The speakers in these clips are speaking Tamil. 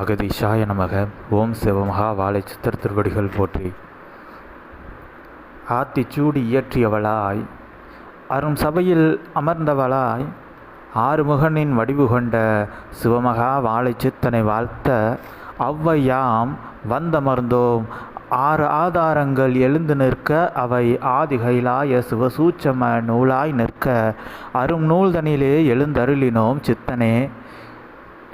அகதீஷாய நமக. ஓம் சிவமகா. வாழை சித்திர திருவடிகள் போற்றி. ஆத்திச்சூடி இயற்றியவளாய். அரும் சபையில் அமர்ந்தவளாய். ஆறுமுகனின் வடிவு கொண்ட சிவமகா. வாழை சித்தனை வாழ்த்த அவ்வையாம் வந்தமர்ந்தோம். ஆறு ஆதாரங்கள் எழுந்து நிற்க அவை ஆதிகைலாய சிவசூச்சம நூலாய் நிற்க. அரும் நூல்தனிலே எழுந்தருளினோம் சித்தனே.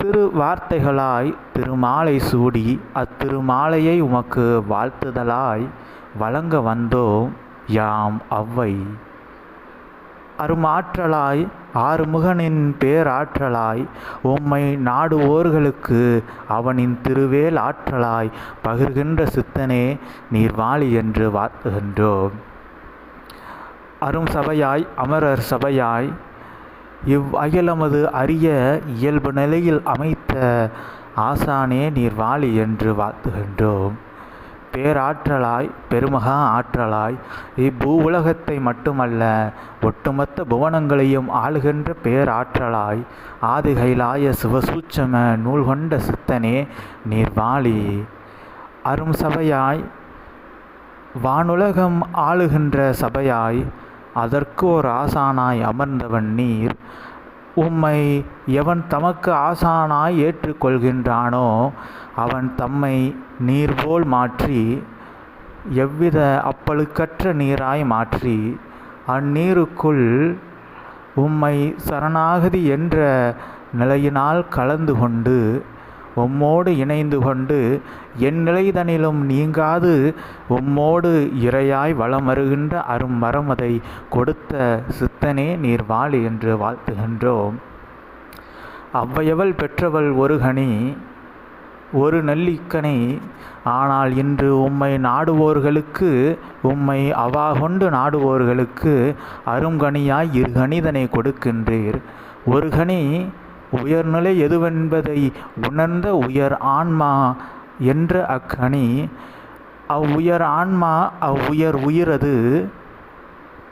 திரு வார்த்தைகளாய் திருமாலை சூடி அத்திருமாலையை உமக்கு வாழ்த்துதலாய் வழங்க வந்தோம் யாம் அவ்வை. அருமாற்றலாய் ஆறுமுகனின் பேராற்றலாய் உம்மை நாடுவோர்களுக்கு அவனின் திருவேல் ஆற்றலாய் பகிர்கின்ற சித்தனே நீர்வாளி என்று வாழ்த்துகின்றோம். அரும் சபையாய் அமரர் சபையாய் இவ் அயலமது அரிய இயல்பு நிலையில் அமைத்த ஆசானே நீர் வாழி என்று வாழ்த்துகின்றோம் பேராற்றலாய் பெருமகா ஆற்றலாய் இப்பூ உலகத்தை மட்டுமல்ல ஒட்டுமொத்த புவனங்களையும் ஆளுகின்ற பேராற்றலாய் ஆதிகைலாய சிவசூச்சம நூல் கொண்ட சித்தனே நீர் வாழி. அரும் சபையாய் வானுலகம் ஆளுகின்ற சபையாய் அதற்கு ஒரு ஆசானாய் அமர்ந்தவன் நீர் உம்மை எவன் தமக்கு ஆசானாய் ஏற்றுக்கொள்கின்றானோ அவன் தம்மை நீர் போல் மாற்றி எவ்வித அப்பழுக்கற்ற நீராய் மாற்றி அந்நீருக்குள் உம்மை சரணாகதி என்ற நிலையினால் கலந்து கொண்டு உம்மோடு இணைந்து கொண்டு என் நிலைதனிலும் நீங்காது உம்மோடு இரையாய் வளம் வருகின்ற அரும் மரமதை கொடுத்த சித்தனே நீர் வாழி என்று வாழ்த்துகின்றோம். அவ்வையவள் பெற்றவள் ஒரு கனி ஒரு நல்லிக்கனை. ஆனால் இன்று உம்மை நாடுவோர்களுக்கு உம்மை அவா கொண்டு நாடுவோர்களுக்கு அருங்கனியாய் இருகணிதனை கொடுக்கின்றீர். ஒரு கனி உயர்நிலை எதுவென்பதை உணர்ந்த உயர் ஆன்மா என்ற அக்கணி அவ்வுயர் ஆன்மா அவ்வுயர் உயிரது.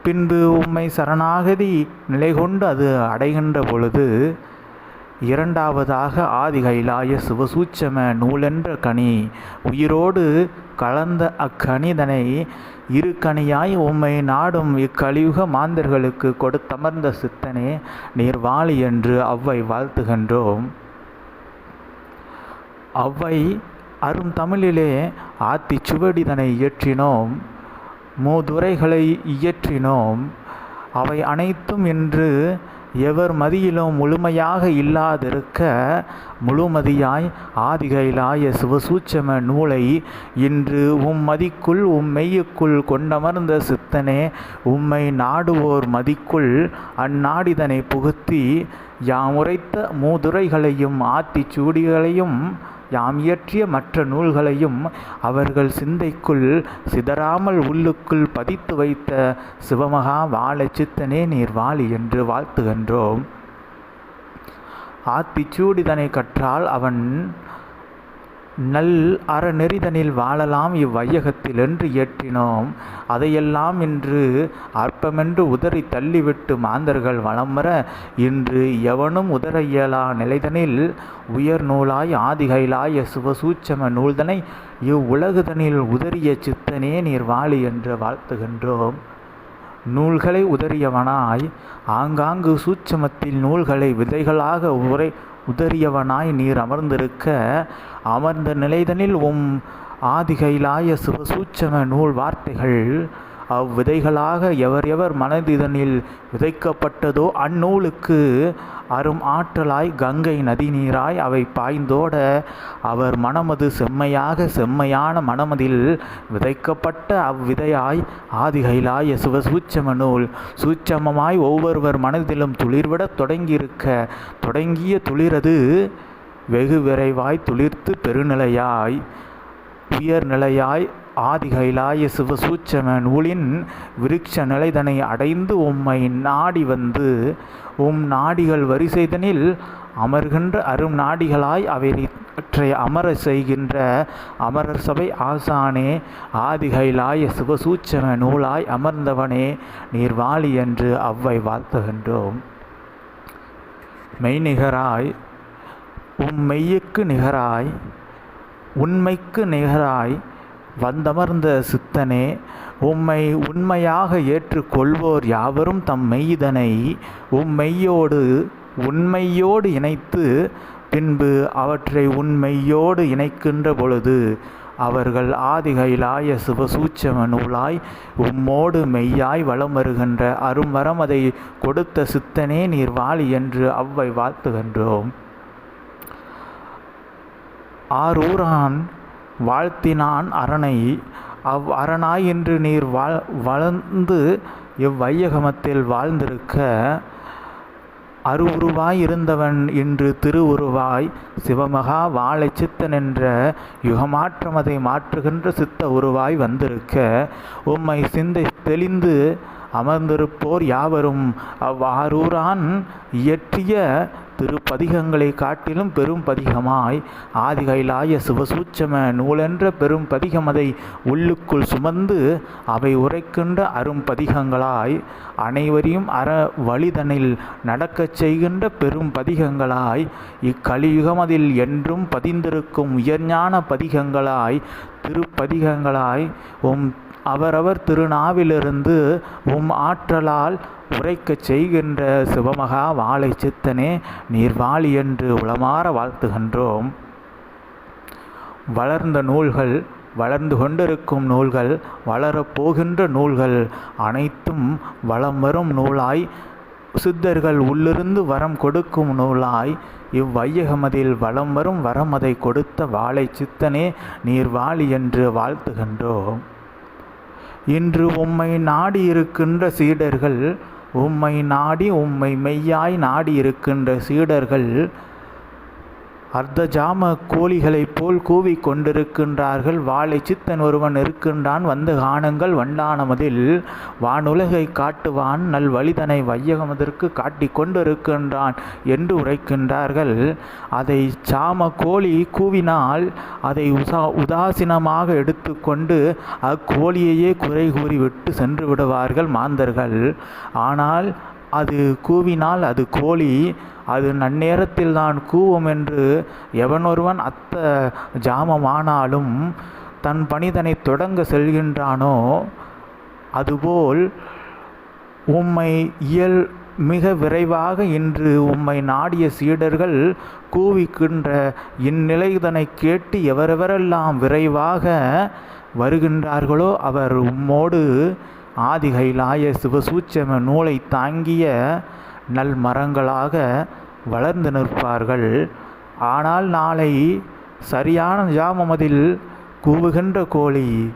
பின்பு உம்மை சரணாகதி நிலை கொண்டு அது அடைகின்ற பொழுது இரண்டாவதாக ஆதிகைலாய சிவசூச்சம நூலென்ற கனி உயிரோடு கலந்த அக்கணிதனை இரு கனியாய் உம்மை நாடும் இக்கலியுக மாந்தர்களுக்கு கொடுத்தமர்ந்த சித்தனே நீர் வாழி என்று அவ்வை வாழ்த்துகின்றோம். அவ்வை அரும் தமிழிலே ஆத்தி சுவடிதனை இயற்றினோம் மூதுரைகளை இயற்றினோம். அவை அனைத்தும் இன்று எவர் மதியிலும் முழுமையாக இல்லாதிருக்க முழுமதியாய் ஆதிகைலாய சிவசூச்சம நூலை இன்று உம் மதிக்குள் உம் மெய்யுக்குள் கொண்டமர்ந்த சித்தனே உம்மை நாடுவோர் மதிக்குள் அந்நாடிதனை புகுத்தி யாம் உரைத்த மூதுரைகளையும் ஆத்திச்சூடிகளையும் யாம் இயற்றிய மற்ற நூல்களையும் அவர்கள் சிந்தைக்குள் சிதறாமல் உள்ளுக்குள் பதித்து வைத்த சிவமகா வாழ சித்தனே நீர் வாழி என்று வாழ்த்துகின்றோம். ஆத்திச்சூடிதனை கற்றால் அவன் நல் அறநெறிதனில் வாழலாம் இவ்வையகத்தில் என்று இயற்றினோம். அதையெல்லாம் இன்று அற்பமென்று உதறி தள்ளிவிட்டு மாந்தர்கள் வளம் வர இன்று எவனும் உதற இயலா நிலைதனில் உயர் நூலாய் ஆதிகைலாய சிவசூச்சம நூல்தனை இவ்வுலகுதனில் உதறிய சித்தனே நீர் வாழி என்று வாழ்த்துகின்றோம். நூல்களை உதறியவனாய் ஆங்காங்கு சூட்சமத்தில் நூல்களை விதைகளாக உரை உதறியவனாய் நீர் அமர்ந்திருக்க அமர்ந்த நிலைதனில் உம் ஆதிகைலாய சிவசூச்சம நூல் வார்த்தைகள் அவ்விதைகளாக எவர் எவர் மனதிதனில் விதைக்கப்பட்டதோ அந்நூலுக்கு அரும் ஆற்றலாய் கங்கை நதி நீராய் அவை பாய்ந்தோட அவர் மனமது செம்மையாக செம்மையான மனமதில் விதைக்கப்பட்ட அவ்விதையாய் ஆதிகைலாய சிவசூச்சம நூல். சூட்சமமாய் ஒவ்வொருவர் மனதிலும் துளிர்விடத் தொடங்கியிருக்க தொடங்கிய துளிரது வெகு விரைவாய் துளிர்த்து பெருநிலையாய் உயர்நிலையாய் ஆதிகைலாய சிவசூச்சம நூலின் விருட்ச நிலைதனை அடைந்து உம்மை நாடி வந்து உம் நாடிகள் வரிசைதனில் அமர்கின்ற அரும் நாடிகளாய் அவற்றை அமர செய்கின்ற அமரர் சபை ஆசானே ஆதிகைலாய சிவசூச்சம நூலாய் அமர்ந்தவனே நீர் வாழி என்று அவ்வை வாழ்த்துகின்றோம். மெய்நிகராய் உம் மெய்யுக்கு நிகராய் உண்மைக்கு நிகராய் வந்தமர்ந்த சித்தனே உம்மை உண்மையாக ஏற்றுக்கொள்வோர் யாவரும் தம் மெய்தனை உம்மையோடு உண்மையோடு இணைத்து பின்பு அவற்றை உண்மையோடு இணைக்கின்ற பொழுது அவர்கள் ஆதிகைலாய சிவசூச்சம நூலாய் உம்மோடு மெய்யாய் வலம் வருகின்ற அருமரம் அதை கொடுத்த சித்தனே நீர் வாழி என்று அவ்வை வாழ்த்துகின்றோம். ஆரூரான் வாழ்த்தினான் அரணை அவ் அரணாய் என்று நீர் வாழ் வளர்ந்து இவ்வையகமத்தில் வாழ்ந்திருக்க அருவுருவாய் இருந்தவன் இன்று திருவுருவாய் சிவமகா வாழை சித்தன் என்ற யுகமாற்றமதை மாற்றுகின்ற சித்த உருவாய் வந்திருக்க உம்மை சிந்தை தெளிந்து அமர்ந்திருப்போர் யாவரும் அவ்வாரூரான் இயற்றிய திருப்பதிகங்களை காட்டிலும் பெரும் பதிகமாய். ஆதிகைலாய சிவசூச்சம நூலென்ற பெரும் பதிகமதை உள்ளுக்குள் சுமந்து அவை உரைக்கின்ற அரும்பதிகங்களாய் அனைவரையும் அற வழிதனில் நடக்கச் செய்கின்ற பெரும் பதிகங்களாய். இக்கலியுகமதில் என்றும் பதிந்திருக்கும் உயர்ஞான பதிகங்களாய். திருப்பதிகங்களாய் உம் அவரவர் திருநாவிலிருந்து உம் ஆற்றலால் உரைக்கச் செய்கின்ற சிவமகா வாழை சித்தனே நீர்வாளி என்று உளமாற வாழ்த்துகின்றோம். வளர்ந்த நூல்கள் வளர்ந்து கொண்டிருக்கும் நூல்கள் வளரப்போகின்ற நூல்கள் அனைத்தும் வளம் வரும் நூலாய் சித்தர்கள் உள்ளிருந்து வரம் கொடுக்கும் நூலாய் இவ்வையகமதில் வளம் வரும் வரம் அதை கொடுத்த வாழை சித்தனே நீர் வாழி என்று வாழ்த்துகின்றோம். இன்று உம்மை நாடி இருக்கின்ற சீடர்கள் உம்மை நாடி உம்மை மெய்யாய் நாடி இருக்கின்ற சீடர்கள் அர்த்த ஜாம கோழிகளைப் போல் கூவிக் கொண்டிருக்கின்றார்கள். வாழை சித்தன் ஒருவன் இருக்கின்றான். வந்து காணுங்கள். வண்டானமதில் வானுலகை காட்டுவான். நல் வழிதனை வையகமதற்கு காட்டிக் கொண்டிருக்கின்றான் என்று உரைக்கின்றார்கள். அதை சாம கோழி கூவினால் அதை உசா உதாசீனமாக எடுத்துக்கொண்டு அக்கோழியையே குறை கூறிவிட்டு சென்று விடுவார்கள் மாந்தர்கள். ஆனால் அது கூவினால் அது கோழி அது நன்னேரத்தில் தான் கூவும் என்று எவனொருவன் அத்த ஜாமமானாலும் தன் பணிதனை தொடங்க செல்கின்றானோ அதுபோல் உம்மை இயல் மிக விரைவாக இன்று உம்மை நாடிய சீடர்கள் கூவிக்கின்ற இந்நிலைதனை கேட்டு எவரெவரெல்லாம் விரைவாக வருகின்றார்களோ அவர் உம்மோடு ஆதிகைலாய சிவசூச்சம நூலை தாங்கிய நல் மரங்களாக வளர்ந்து நிற்பார்கள். ஆனால் நாளை சரியான ஜாமமதில் கூவுகின்ற கோழி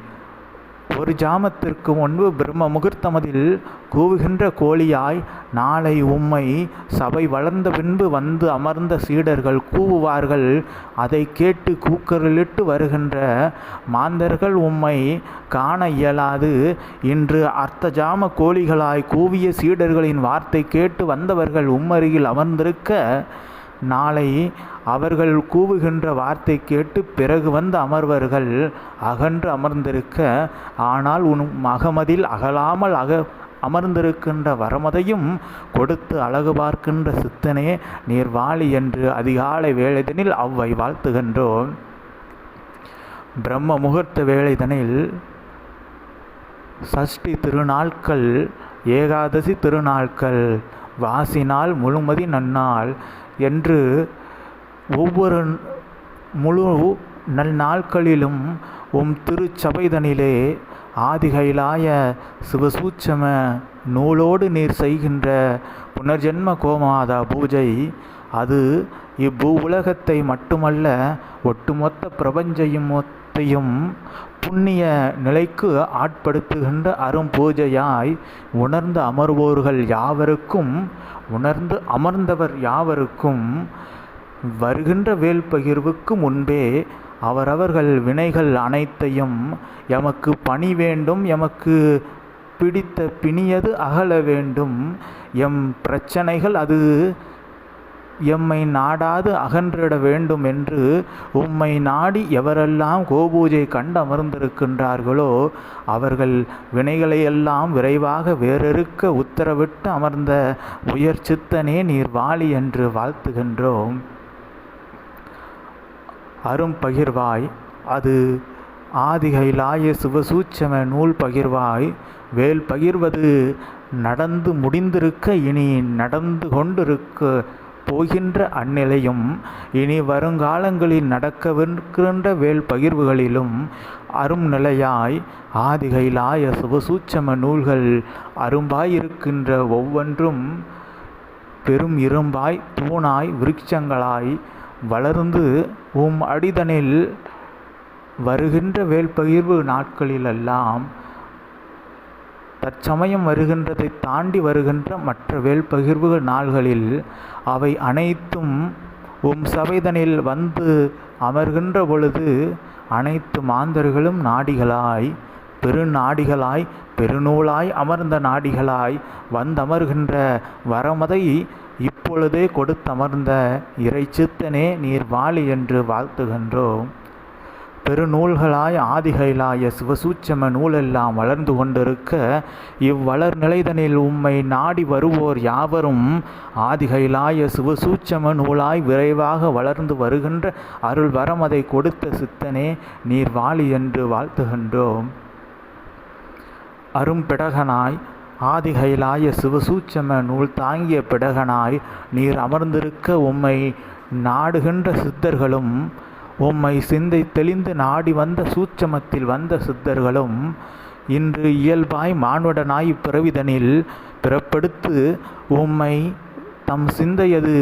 ஒரு ஜாமத்திற்கு முன்பு பிரம்ம முகூர்த்தமதில் கூவுகின்ற கோழியாய் நாளை உம்மை சபை வளர்ந்த பின்பு வந்து அமர்ந்த சீடர்கள் கூவுவார்கள். அதை கேட்டு கூக்கரலிட்டு வருகின்ற மாந்தர்கள் உம்மை காண இயலாது. இன்று அர்த்த ஜாம கோழிகளாய் கூவிய சீடர்களின் வார்த்தை கேட்டு வந்தவர்கள் உம்மருகில் அமர்ந்திருக்க நாளை அவர்கள் கூவுகின்ற வார்த்தை கேட்டு பிறகு வந்து அமர்வர்கள். அகன்று அமர்ந்திருக்க ஆனால் உன் அகமதில் அகலாமல் அக அமர்ந்திருக்கின்ற வரமதையும் கொடுத்து அழகு பார்க்கின்ற சித்தனே நீர் வாழி என்று அதிகாலை வேளைதனில் அவ்வை வாழ்த்துகின்றோம். பிரம்ம முகூர்த்த வேளைதனில் சஷ்டி திருநாட்கள் ஏகாதசி திருநாட்கள் வாசினால் முழுமதி நன்னாள். என்று ஒவ்வொரு முழு நல் நாட்களிலும் உம் திருச்சபைதனிலே ஆதிகைலாய சிவசூட்சம நூலோடு நீர் செய்கின்ற புனர்ஜென்ம கோமாதா பூஜை அது இப்பூ உலகத்தை மட்டுமல்ல ஒட்டுமொத்த பிரபஞ்சையும் அனைத்தையும் புண்ணிய நிலைக்கு ஆட்படுத்துகின்ற அரும் பூஜையாய் உணர்ந்து அமர்வோர்கள் யாவருக்கும் உணர்ந்து அமர்ந்தவர் யாவருக்கும் வருகின்ற வேல் பகிர்வுக்கு முன்பே அவரவர்கள் வினைகள் அனைத்தையும் எமக்கு பணி வேண்டும் எமக்கு பிடித்த பிணியது அகல வேண்டும். எம் பிரச்சனைகள் அது எம்மை நாடாது அகன்றிட வேண்டும் என்று உம்மை நாடி எவரெல்லாம் கோபூஜை கண்டு அமர்ந்திருக்கின்றார்களோ அவர்கள் வினைகளையெல்லாம் விரைவாக வேறறுக்க உத்தரவிட்டு அமர்ந்த உயர் சித்தனே நீர் வாழி என்று வாழ்த்துகின்றோம். அரும் பகிர்வாய் அது ஆதிகைலாய சிவசூச்சம நூல் பகிர்வாய் வேல் பகிர்வது நடந்து முடிந்திருக்க இனி நடந்து கொண்டிருக்க போகின்ற அந்நிலையும் இனி வருங்காலங்களில் நடக்கவிருக்கின்ற வேல் பகிர்வுகளிலும் அரும் நிலையாய் ஆதிகைலாய சிவசூட்சம நூல்கள் அரும்பாயிருக்கின்ற ஒவ்வொன்றும் பெரும் இரும்பாய் தூணாய் விருட்சங்களாய் வளர்ந்து உம் அடிதனில் வருகின்ற வேல்பகிர்வு நாட்களிலெல்லாம் தற்சமயம் வருகின்றதை தாண்டி வருகின்ற மற்ற வேல்பகிர்வு நாள்களில் அவை அனைத்தும் உம் சபைதனில் வந்து அமர்கின்ற பொழுது அனைத்து மாந்தர்களும் நாடிகளாய் பெருநாடிகளாய் பெருநூலாய் அமர்ந்த நாடிகளாய் வந்தமர்கின்ற வரமதை இப்பொழுதே கொடுத்தமர்ந்த இறைச்சித்தனே நீர் வாழி என்று வாழ்த்துகின்றோம். பெருநூல்களாய் ஆதிகைலாய சிவசூட்சம நூலெல்லாம் வளர்ந்து கொண்டிருக்க இவ்வளர் நிலைதனில் உம்மை நாடி வருவோர் யாவரும் ஆதிகைலாய சிவசூட்சம நூலாய் விரைவாக வளர்ந்து வருகின்ற அருள் வரமதை கொடுத்த சித்தனே நீர் வாழி என்று வாழ்த்துகின்றோம். அரும்பிடகனாய் ஆதிகைலாய சிவசூட்சம நூல் தாங்கிய பிடகனாய் நீர் அமர்ந்திருக்க உம்மை நாடுகின்ற சித்தர்களும் உம்மை சிந்தை தெளிந்து நாடி வந்த சூட்சமத்தில் வந்த சித்தர்களும் இன்று இயல்பாய் மானுடனாய் பிறவிதனில் பிறப்படுத்து உம்மை தம் சிந்தையது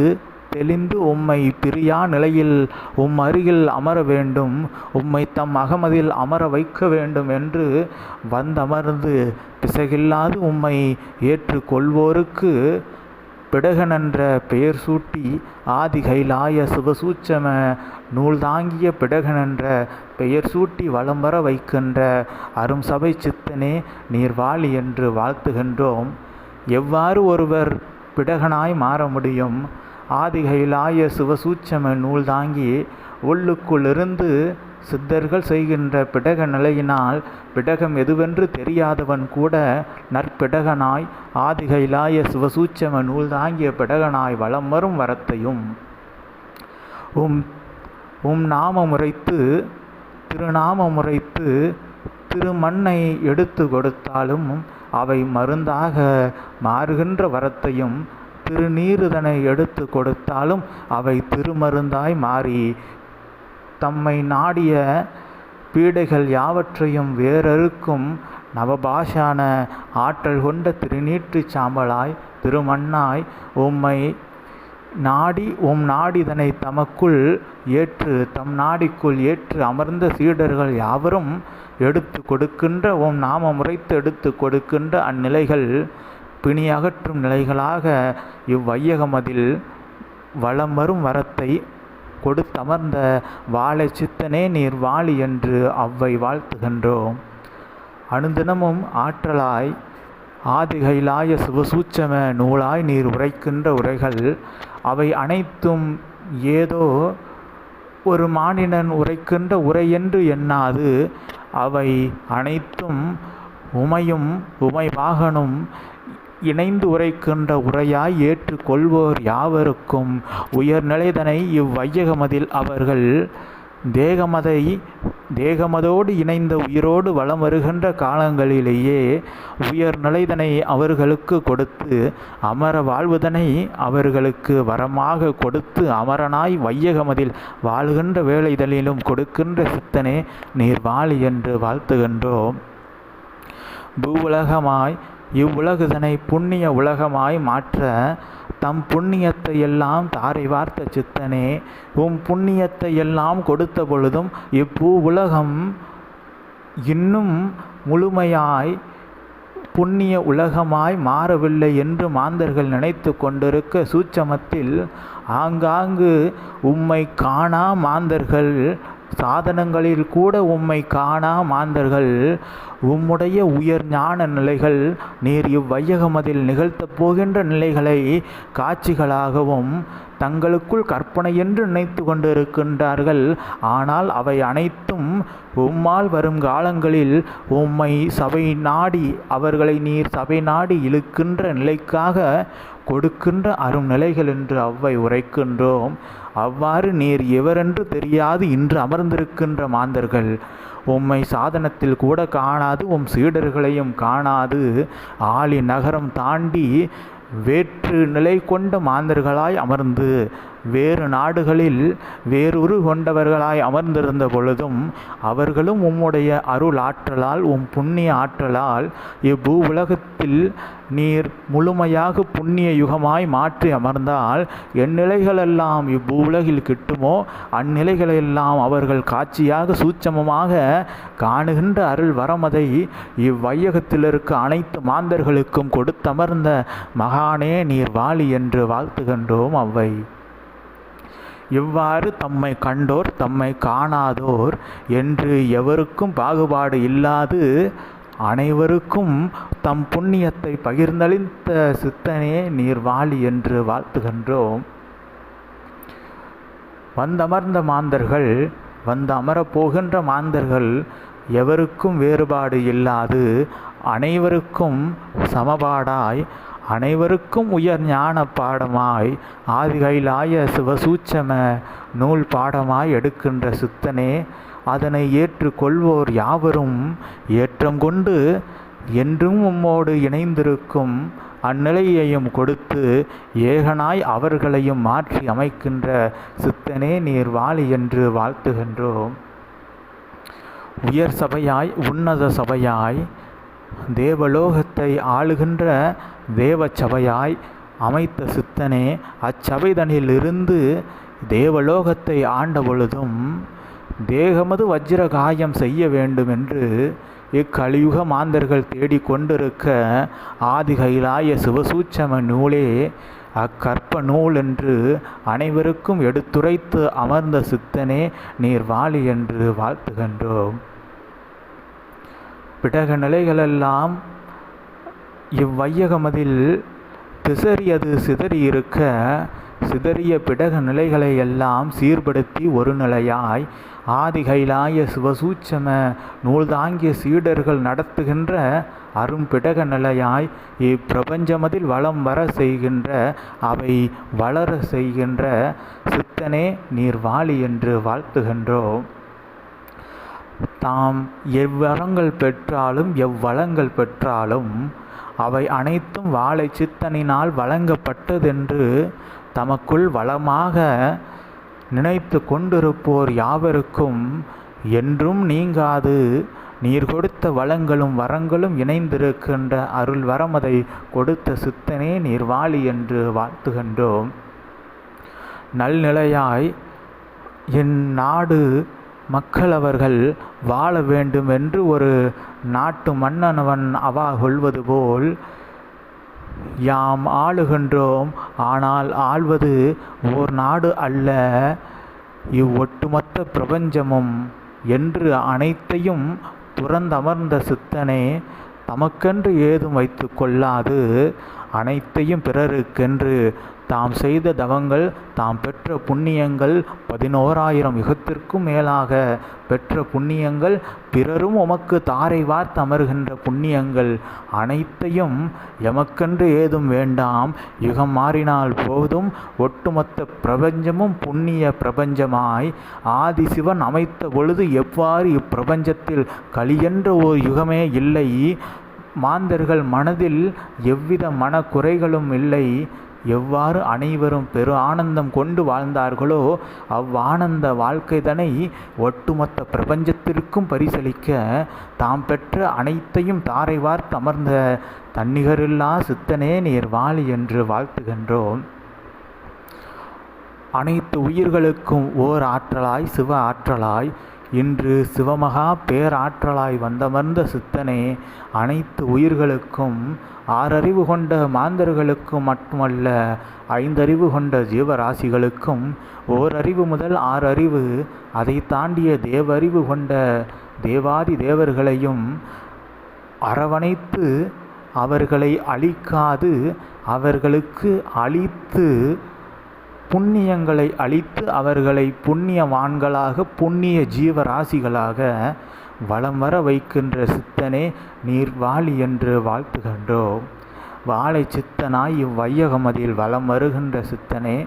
தெளிந்து உம்மை பிரியா நிலையில் உம் அருகில் அமர வேண்டும் உம்மை தம் அகமதில் அமர வைக்க வேண்டும் என்று வந்தமர்ந்து பிசகில்லாது உம்மை ஏற்றுக்கொள்வோருக்கு பிடகனென்ற பெயர் சூட்டி ஆதி கைலாய சுபசூச்சம நூல் தாங்கிய பிடகனென்ற பெயர் சூட்டி வலம் வர வைக்கின்ற அரும் சபை சித்தனே நீர் வாழி என்று வாழ்த்துகின்றோம். எவ்வாறு ஒருவர் பிடகனாய் மாற முடியும்? ஆதிகைலாய சிவசூட்சம நூல் தாங்கி உள்ளுக்குள்ளிருந்து சித்தர்கள் செய்கின்ற பிடக நிலையினால் பிடகம் எதுவென்று தெரியாதவன் கூட நற்பிடகனாய் ஆதிகைலாய சிவசூச்சம நூல் தாங்கிய பிடகனாய் வளம் வரும் வரத்தையும். உம் உம் நாமம் உரைத்து திருநாமம் உரைத்து திருமண்ணை எடுத்து கொடுத்தாலும் அவை மருந்தாக மாறுகின்ற வரத்தையும் திருநீருதனை எடுத்து கொடுத்தாலும் அவை திருமருந்தாய் மாறி தம்மை நாடிய பீடைகள் யாவற்றையும் வேறறுக்கும் நவபாஷான ஆற்றல் கொண்ட திருநீற்று சாம்பலாய் திருமண்ணாய் உம்மை நாடி உம் நாடிதனை தமக்குள் ஏற்று தம் நாடிக்குள் ஏற்று அமர்ந்த சீடர்கள் யாவரும் எடுத்து கொடுக்கின்ற உம் நாம முறைத்து எடுத்து கொடுக்கின்ற அந்நிலைகள் பிணி அகற்றும் நிலைகளாக இவ்வையகமதில் வளம் வரும் வரத்தை கொடுத்தமர்ந்த வாழை சித்தனே நீர் வாழி என்று அவ்வை வாழ்த்துகின்றோம். அனுதினமும் ஆற்றலாய் ஆதிகைலாய சிவசூச்சம நூலாய் நீர் உரைக்கின்ற உரைகள் அவை அனைத்தும் ஏதோ ஒரு மானிடன் உரைக்கின்ற உரையென்று எண்ணாது. அவை அனைத்தும் உமையும் உமைவாகனும் இணைந்து உரைக்கின்ற உரையாய் ஏற்றுக்கொள்வோர் யாவருக்கும். உயர்நிலைதனை இவ்வையகமதில் அவர்கள் தேகமதை தேகமதோடு இணைந்த உயிரோடு வளம் வருகின்ற காலங்களிலேயே உயர் நிலைதனை அவர்களுக்கு கொடுத்து அமர வாழ்வதனை அவர்களுக்கு வரமாக கொடுத்து அமரனாய் வையகமதில் வாழ்கின்ற வேலைதலிலும் கொடுக்கின்ற சித்தனே நீர் வாழி என்று வாழ்த்துகின்றோம். பூவுலகமாய் இவ்வுலகுதனை புண்ணிய உலகமாய் மாற்ற தம் புண்ணியத்தை எல்லாம் தாரை வார்த்த சித்தனே உம் புண்ணியத்தை எல்லாம் கொடுத்த பொழுதும் இப்பூ உலகம் இன்னும் முழுமையாய் புண்ணிய உலகமாய் மாறவில்லை என்று மாந்தர்கள் நினைத்து கொண்டிருக்க சூட்சமத்தில் ஆங்காங்கு உம்மை காணா மாந்தர்கள் சாதனங்களில் கூட உம்மை காணா மாந்தர்கள். உம்முடைய உயர் ஞான நிலைகள் நீர் இவ்வையகமதில் நிகழ்த்தப் போகின்ற நிலைகளை காட்சிகளாகவும் தங்களுக்குள் கற்பனை என்று நினைத்து கொண்டிருக்கின்றார்கள். ஆனால் அவை அனைத்தும் உம்மால் வரும் காலங்களில் உம்மை சபை நாடி அவர்களை நீர் சபை நாடி இழுக்கின்ற நிலைக்காக கொடுக்கின்ற அரும் நிலைகள் என்று அவ்வை உரைக்கின்றோம். அவ்வாறு நீர் எவரென்று தெரியாது இன்று அமர்ந்திருக்கின்ற மாந்தர்கள். உம்மை சாதனத்தில் கூட காணாது உம் சீடர்களையும் காணாது. ஆளி நகரம் தாண்டி வேற்று நிலை கொண்ட மாந்தர்களாய் அமர்ந்து வேறு நாடுகளில் வேறொரு கொண்டவர்களாய் அமர்ந்திருந்த பொழுதும் அவர்களும் உம்முடைய அருள் ஆற்றலால் உம் புண்ணிய ஆற்றலால் இப்பூ உலகத்தில் நீர் முழுமையாக புண்ணிய யுகமாய் மாற்றி அமர்ந்தால் எந்நிலைகளெல்லாம் இப்பூ உலகில் கிட்டுமோ? அந்நிலைகளெல்லாம் அவர்கள் காட்சியாக சூட்சமமாக காணுகின்ற அருள் வரமதை இவ்வையகத்தில் இருக்க அனைத்து மாந்தர்களுக்கும் கொடுத்தமர்ந்த மகானே நீர் வாழி என்று வாழ்த்துகின்றோம் அவ்வை. இவ்வாறு தம்மை கண்டோர் தம்மை காணாதோர் என்று எவருக்கும் பாகுபாடு இல்லாது அனைவருக்கும் தம் புண்ணியத்தை பகிர்ந்தளித்த சித்தனே நீர் வாழி என்று வாழ்த்துகின்றோம். வந்தமர்ந்த மாந்தர்கள் வந்து அமரப்போகின்ற மாந்தர்கள் எவருக்கும் வேறுபாடு இல்லாது அனைவருக்கும் சமபாடாய் அனைவருக்கும் உயர் ஞான பாடமாய் ஆதிகைலாய சிவசூச்சம நூல் பாடமாய் எடுக்கின்ற சித்தனே அதனை ஏற்றுக்கொள்வோர் யாவரும் ஏற்றம் கொண்டு என்றும் உம்மோடு இணைந்திருக்கும் அந்நிலையையும் கொடுத்து ஏகனாய் அவர்களையும் மாற்றி அமைக்கின்ற சித்தனே நீர் வாழி என்று வாழ்த்துகின்றோம். உயர் சபையாய் உன்னத சபையாய் தேவலோகத்தை ஆளுகின்ற தேவ சபையாய் அமைத்த சித்தனே அச்சபைதனிலிருந்து தேவலோகத்தை ஆண்ட பொழுதும் தேகமது வஜ்ர காயம் செய்ய வேண்டும் என்று இக்கலியுக மாந்தர்கள் தேடிக்கொண்டிருக்க ஆதிகைலாய சிவசூச்சம நூலே அக்கற்ப நூல் என்று அனைவருக்கும் எடுத்துரைத்து அமர்ந்த சித்தனே நீர் வாழி என்று வாழ்த்துகின்றோம். பிடக நிலைகளெல்லாம் இவ்வையகமதில் திசறியது சிதறியிருக்க சிதறிய பிடக நிலைகளை எல்லாம் சீர்படுத்தி ஒரு நிலையாய் ஆதிகைலாய சிவசூச்சம நூல்தாங்கிய சீடர்கள் நடத்துகின்ற அரும்பிடக நிலையாய் இப்பிரபஞ்சமதில் வளம் வர செய்கின்ற அவை வளர செய்கின்ற சித்தனே நீர் வாழி என்று வாழ்த்துகின்றோம் தாம் எவ்வரங்கள் பெற்றாலும் எவ்வளங்கள் பெற்றாலும் அவை அனைத்தும் வாழை சித்தனினால் வழங்கப்பட்டதென்று தமக்குள் வளமாக நினைத்து கொண்டிருப்போர் யாவருக்கும் என்றும் நீங்காது. நீர் கொடுத்த வளங்களும் வரங்களும் இணைந்திருக்கின்ற அருள் வரமதை கொடுத்த சித்தனே நீர் வாழி என்று வாழ்த்துகின்றோம். நல்நிலையாய் என் நாடு மக்கள் அவர்கள் வாழ வேண்டும் என்று ஒரு நாட்டு மன்னனவன் அவா கொள்வது போல் யாம் ஆளுகின்றோம் ஆனால் ஆள்வது ஓர் நாடு அல்ல. இவ்வொட்டுமொத்த பிரபஞ்சமும் என்று அனைத்தையும் துறந்தமர்ந்த சித்தனே தமக்கென்று ஏதும் வைத்து கொள்ளாது. அனைத்தையும் பிறருக்கென்று தாம் செய்த தவங்கள் தாம் பெற்ற புண்ணியங்கள் பதினோராயிரம் யுகத்திற்கும் மேலாக பெற்ற புண்ணியங்கள் பிறரும் உமக்கு தாரை வார்த்து அமர்கின்ற புண்ணியங்கள் அனைத்தையும் எமக்கென்று ஏதும் வேண்டாம். யுகம் மாறினால் போதும். ஒட்டுமொத்த பிரபஞ்சமும் புண்ணிய பிரபஞ்சமாய். ஆதி சிவன் அமைத்த பொழுது எவ்வாறு இப்பிரபஞ்சத்தில் கலியென்ற ஓர் யுகமே இல்லை. மாந்தர்கள் மனதில் எவ்வித மனக்குறைகளும் இல்லை. எவ்வாறு அனைவரும் பெரு ஆனந்தம் கொண்டு வாழ்ந்தார்களோ அவ்வானந்த வாழ்க்கைதனை ஒட்டுமொத்த பிரபஞ்சத்திற்கும் பரிசளிக்க தாம் பெற்ற அனைத்தையும் தாரை வார்த்து அமர்ந்த தன்னிகரில்லா சித்தனே நீர் வாழி என்று வாழ்த்துகின்றோம். அனைத்து உயிர்களுக்கும் ஓர் ஆற்றலாய் சிவ ஆற்றலாய் இன்று சிவமகா பேராற்றலாய் வந்தமர்ந்த சித்தனே அனைத்து உயிர்களுக்கும் ஆறறிவு கொண்ட மாந்தர்களுக்கும் மட்டுமல்ல ஐந்தறிவு கொண்ட ஜீவராசிகளுக்கும் ஓரறிவு முதல் ஆறறிவு அதை தாண்டிய தேவறிவு கொண்ட தேவாதி தேவர்களையும் அரவணைத்து அவர்களை அழிக்காது அவர்களுக்கு அழித்து புண்ணியங்களை அளித்து அவர்களை புண்ணியவான்களாக புண்ணிய ஜீவராசிகளாக வலம் வர வைக்கின்ற சித்தனே நீர் வாழி என்று வாழ்த்துகின்றோம். வாழை சித்தனாய் இவ்வையகமதியில் வலம் வருகின்ற சித்தனே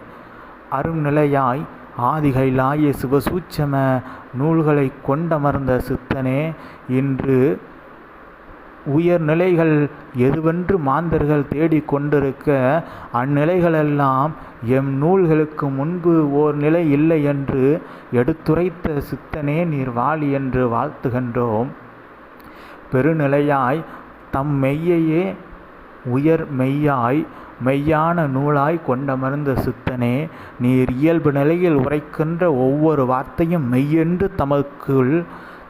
அருண்நிலையாய் ஆதிகைலாய சிவசூட்சம நூல்களை கொண்டமர்ந்த சித்தனே இன்று உயர்நிலைகள் எதுவென்று மாந்தர்கள் தேடிக் கொண்டிருக்க அந்நிலைகளெல்லாம் எம் நூல்களுக்கு முன்பு ஓர் நிலை இல்லை என்று எடுத்துரைத்த சித்தனே நீர் வாழி என்று வாழ்த்துகின்றோம். பெருநிலையாய் தம் மெய்யையே உயர் மெய்யாய் மெய்யான நூலாய் கொண்டமர்ந்த சித்தனே நீர் இயல்பு நிலையில் உரைக்கின்ற ஒவ்வொரு வார்த்தையும் மெய்யென்று தமக்குள்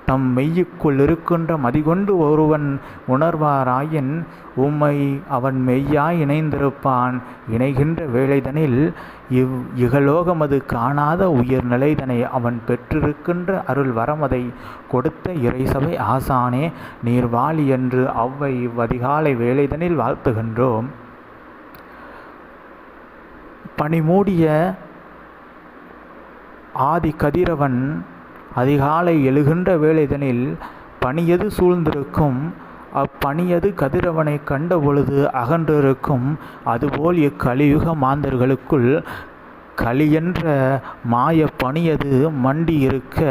தம் மெய்யுக்குள் இருக்கின்ற மதிகொண்டு ஒருவன் உணர்வாராயின் உம்மை அவன் மெய்யாய் இணைந்திருப்பான். இணைகின்ற வேளைதனில் இவ் இகலோகமது காணாத உயிர் நிலைதனை அவன் பெற்றிருக்கின்ற அருள் வரமதை கொடுத்த இறைசபை ஆசானே நீர்வாளி என்று அவ்வை இவ்வதிகாலை வேளைதனில் வாழ்த்துகின்றோம். பனிமூடிய ஆதி கதிரவன் அதிகாலை எழுகின்ற வேளைதனில் பனியது சூழ்ந்திருக்கும். அப்பணியது கதிரவனை கண்ட பொழுது அகன்றிருக்கும். அதுபோல் இக்கலியுக மாந்தர்களுக்குள் களியென்ற மாய பணியது மண்டி இருக்க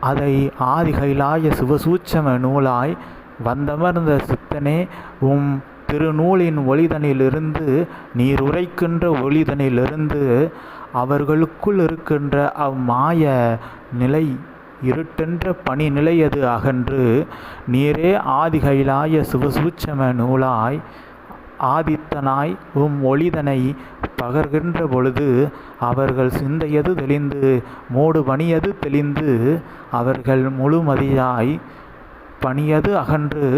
அதை ஆதிகைலாய சிவசூட்சம நூலாய் வந்தமர்ந்த சித்தனே உம் திருநூலின் ஒளிதனிலிருந்து நீர் உரைக்கின்ற ஒளிதனிலிருந்து அவர்களுக்குள் இருக்கின்ற அம்மாய நிலை இருட்டென்ற பணி அது அகன்று நீரே ஆதிகைலாய சுவசூச்சம நூலாய் ஆதித்தனாய் உம் ஒளிதனை பகர்கின்ற பொழுது அவர்கள் சிந்தையது தெளிந்து மூடு பணியது தெளிந்து அவர்கள் முழுமதியாய் பணியது அகன்று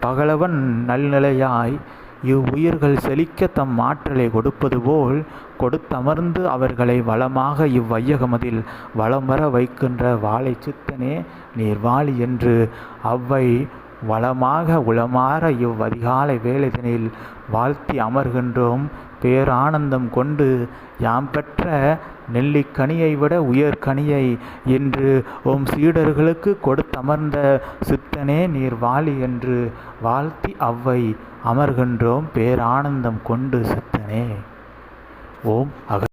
பகலவன் நல்நிலையாய் இவ்வுயிர்கள் செழிக்க தம் ஆற்றலை கொடுப்பது போல் கொடுத்தமர்ந்து அவர்களை வளமாக இவ்வையகமதில் வளம் வர வைக்கின்ற வாழை சித்தனே நீர் வாழி என்று அவ்வை வளமாக உளமாற இவ்வதிகாலை வேலைதனில் வாழ்த்தி அமர்கின்றோம். பேரானந்தம் கொண்டு யாம் பெற்ற நெல்லிக்கனியை விட உயர்கனியை இன்று உம் சீடர்களுக்கு கொடுத்தமர்ந்த சித்தனே நீர் வாழி என்று வாழ்த்தி அவ்வை அமர்கின்றோம் பேரானந்தம் கொண்டு சித்தனே. ஓம் அக